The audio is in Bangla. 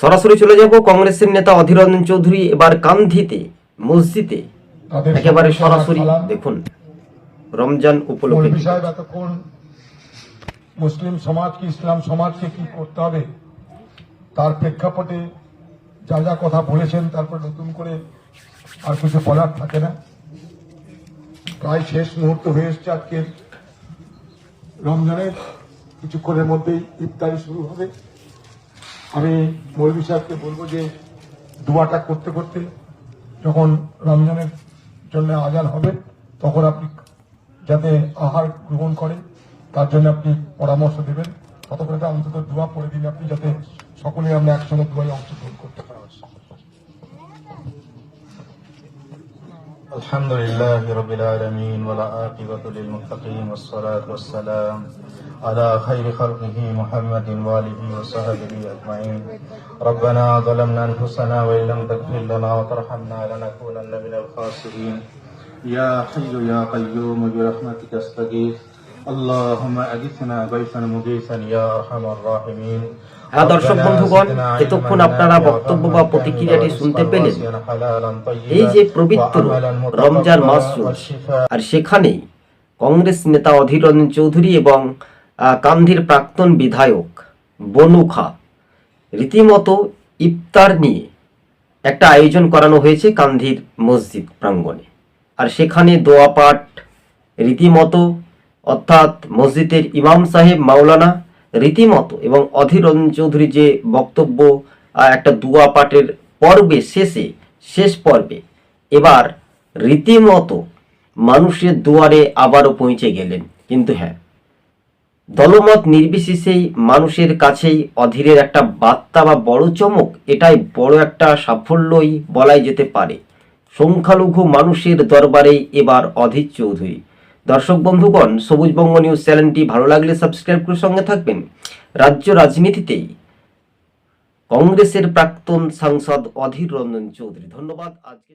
সরাসরি চলে যাব কংগ্রেসের নেতা অধীর রঞ্জন চৌধুরী এবার কান্ধিতে মসজিদে একেবারে সরাসরি। দেখুন রমজান উপলক্ষে। মুসলিম সমাজ কি ইসলাম সমাজকে কি করতে হবে তার প্রেক্ষাপটে যা যা কথা বলেছেন তারপর নতুন করে আর কিছু বলার থাকে না। প্রায় শেষ মুহূর্ত হয়ে এসছে আজকের রমজানের। কিছুক্ষণের মধ্যেই ইফতারি শুরু হবে। আমি মৌলী সাহেবকে বলব যে দোয়াটা করতে করতে যখন রমজানের জন্য আজান হবে, তখন আপনি যাতে আহার গ্রহণ করে তার জন্য আপনি পরামর্শ দেবেন। ততক্ষণে অন্তত দোয়া পড়ে দিন আপনি যাতে সকলে আমরা একসঙ্গে দোয়ায় অংশগ্রহণ করতে পারি। الحمد لله رب العالمين والعاقبة للمتقين والصلاة والسلام على خير خلقه محمد وآله وصحبه أجمعين. ربنا ظلمنا أنفسنا وإن لم تغفر لنا وترحمنا لنكونن من الخاسرين. يا حي يا قيوم، برحمتك استغيث اللهم أغثنا غيثا مغيثا يا أرحم الراحمين. দর্শক বন্ধুগণ এতক্ষণ আপনারা বক্তব্য বা প্রতিক্রিয়াটি শুনতে পেলেন। এই যে পবিত্র রমজান মাস আর সেখানেই কংগ্রেস নেতা অধীর রঞ্জন চৌধুরী এবং কান্ধির প্রাক্তন বিধায়ক বনু খা রীতিমতো ইফতার নিয়ে একটা আয়োজন করানো হয়েছে কান্ধির মসজিদ প্রাঙ্গণে। আর সেখানে দোয়া পাঠ রীতিমতো অর্থাৎ মসজিদের ইমাম সাহেব মাওলানা রীতিমতো এবং অধীর রঞ্জন চৌধুরী যে বক্তব্য একটা দুয়া পাঠের পর্বে শেষে, শেষ পর্বে, এবার রীতিমতো মানুষের দুয়ারে আবারও পৌঁছে গেলেন। কিন্তু হ্যাঁ দলমত নির্বিশেষেই মানুষের কাছেই অধীরের একটা বার্তা বা বড় চমক, এটাই বড় একটা সাফল্যই বলাই যেতে পারে। সংখ্যালঘু মানুষের দরবারে এবার অধীর চৌধুরী। দর্শক বন্ধুগণ সবুজবঙ্গ নিউজ চ্যানেলটি ভালো লাগলে সাবস্ক্রাইব করে সঙ্গে থাকবেন। রাজ্য রাজনীতিতেই কংগ্রেসের প্রাক্তন সাংসদ অধীর রঞ্জন চৌধুরী। ধন্যবাদ আজকে